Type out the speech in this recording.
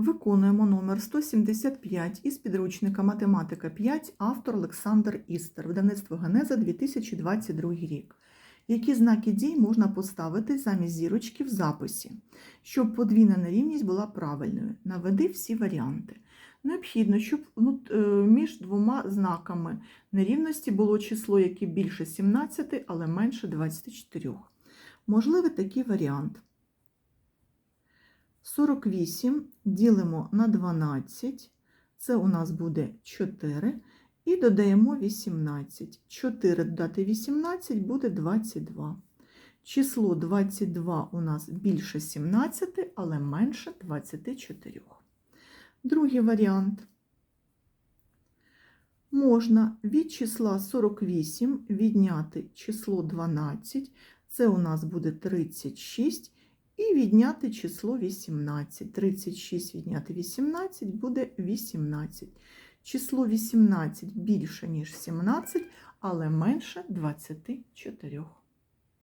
Виконуємо номер 175 із підручника Математика 5, автор Олександр Істер, видавництво Генеза 2022 рік. Які знаки дій можна поставити замість зірочки в записі, щоб подвійна нерівність була правильною? Наведи всі варіанти. Необхідно, щоб ну, е, між двома знаками нерівності було число, яке більше 17, але менше 24. Можливий такий варіант. 48 ділимо на 12, це у нас буде 4, і додаємо 18. 4 додати 18 буде 22. Число 22 у нас більше 17, але менше 24. Другий варіант. Можна від числа 48 відняти число 12, це у нас буде 36, і відняти число 18. 36 відняти 18 буде 18. Число 18 більше, ніж 17, але менше 24.